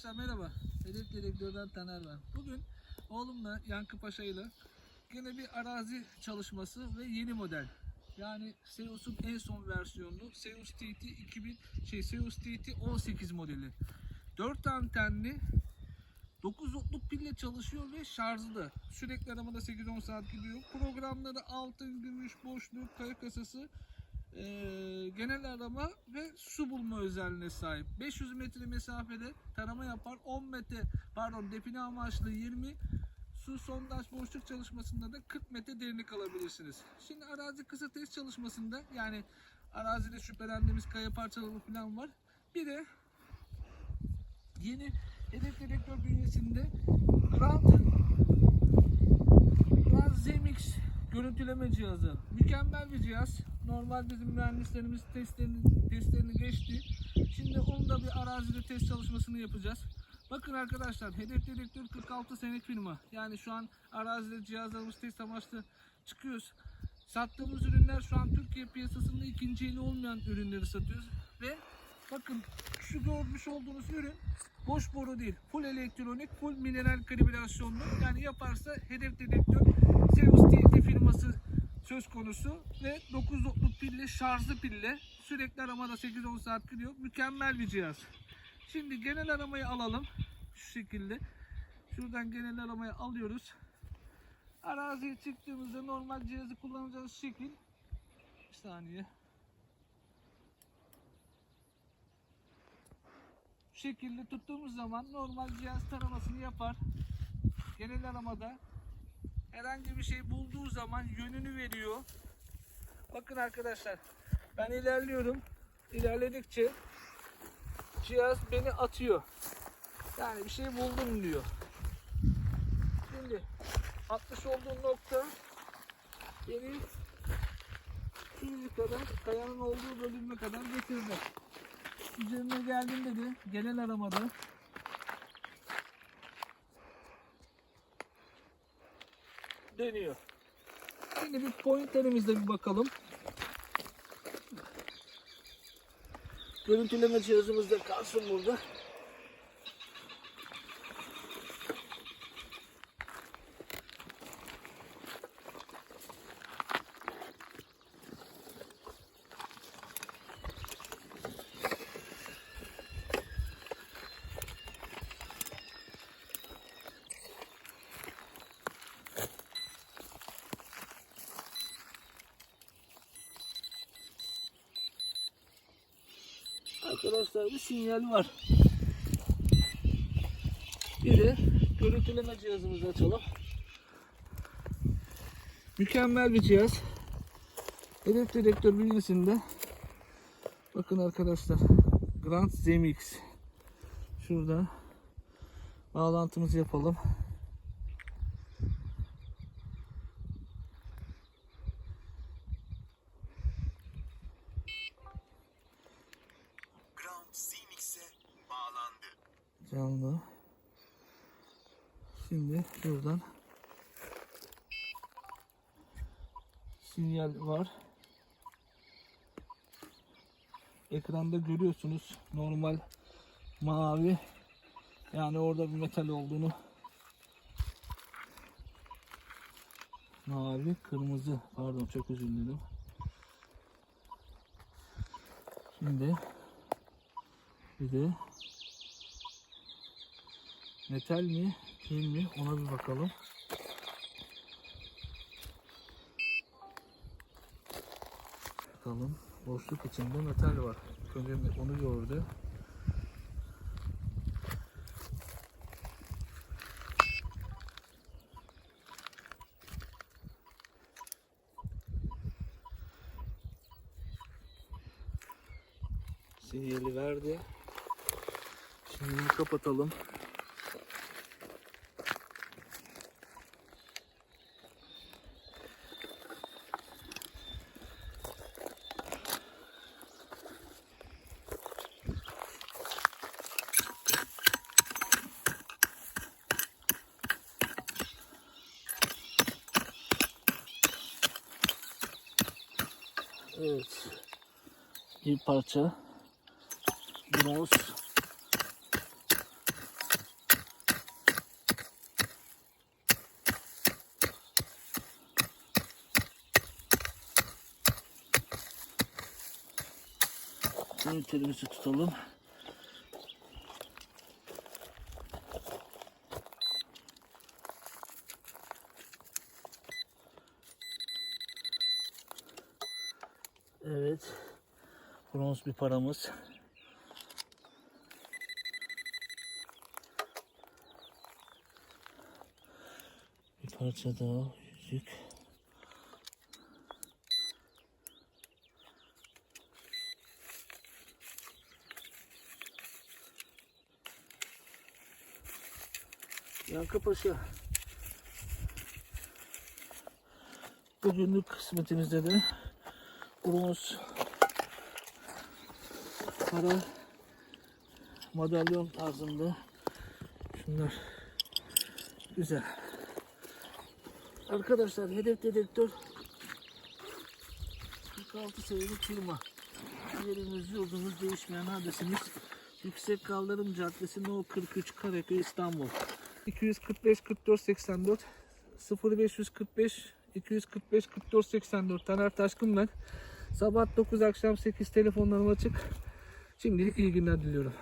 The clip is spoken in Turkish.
Arkadaşlar merhaba. Hedef Direktör'den Taner ben. Bugün oğlumla Yankı Paşa ile yine bir arazi çalışması ve yeni model. Yani Seus'un en son versiyonu Seus TT 2000 şey Seus TT 18 modeli. 4 antenli 9 voltluk pille çalışıyor ve şarjlı. Sürekli aramada 8-10 saat gidiyor. Programları altın, gümüş, boşluk, kaya kasası, eee, genel arama ve su bulma özelliğine sahip. 500 metre mesafede tarama yapar. 10 metre pardon define amaçlı 20 su sondaj boşluk çalışmasında da 40 metre derinlik alabilirsiniz. Şimdi arazi kısa test çalışmasında yani arazide şüphelendiğimiz kaya parçaları falan var. Bir de yeni hedef dedektör bünyesinde Grand Grand Zemix görüntüleme cihazı. Mükemmel bir cihaz. Normal bizim mühendislerimiz testlerini, testlerini geçti. Şimdi onu da bir arazide test çalışmasını yapacağız. Bakın arkadaşlar hedef dedektör 46 senelik firma. Yani şu an arazide cihazlarımız test amaçlı çıkıyoruz. Sattığımız ürünler şu an Türkiye piyasasında ikinci eli olmayan ürünleri satıyoruz. Ve bakın şu görmüş olduğunuz ürün boş boru değil. Full elektronik, full mineral kalibrasyonlu. Yani yaparsa hedef dedektör Seus TT firması söz konusu ve 9 voltluk pille şarjlı pille sürekli aramada 8-10 saat gidiyor. Mükemmel bir cihaz. Şimdi genel aramayı alalım. Şu şekilde. Şuradan genel aramayı alıyoruz. Araziye çıktığımızda normal cihazı kullanacağız şekil. Bir saniye. Şekilde tuttuğumuz zaman normal cihaz taramasını yapar. Genel aramada herhangi bir şey bulduğu zaman yönünü veriyor. Bakın arkadaşlar ben ilerliyorum. İlerledikçe cihaz beni atıyor. Yani bir şey buldum diyor. Şimdi atmış olduğum nokta beni şu kadar kayanın olduğu bölüme kadar getirdi. Üzerine geldiğimde de genel aramada dönüyor. Şimdi bir pointerimizle bir bakalım. Görüntüleme cihazımız da kalsın burada. Arkadaşlar bir sinyal var. Bir de görüntüleme cihazımızı açalım. Mükemmel bir cihaz. Hedef dedektör bünyesinde. Bakın arkadaşlar. Grand Zemix. Şurada bağlantımızı yapalım. Canlı. Şimdi şuradan sinyal var. Ekranda görüyorsunuz normal mavi yani orada bir metal olduğunu mavi kırmızı pardon çok özür dilerim. Şimdi bir de metal mi pil mi ona bir bakalım. Bakalım boşluk içinde metal var. Önce onu gördü. Sinyali verdi. Şimdi kapatalım. Evet. Bir parça bronz. Şimdi telimizi tutalım. Evet. Bronz bir paramız. Bir parça daha yüzük. Yankı Paşa. Bugünlük kısmetimizde de bronz para madalyon tarzında şunlar güzel. Arkadaşlar hedef dedektör 46 sayılı firma. Yerimiz yurdumuz değişmeyen adresimiz Yüksek Kaldırım Caddesi No 43 Karaköy İstanbul. 245 44 84 0545 245 44 84 Taner Taşkın ben. Sabah 9 akşam 8 telefonlarım açık. Şimdilik iyi günler diliyorum.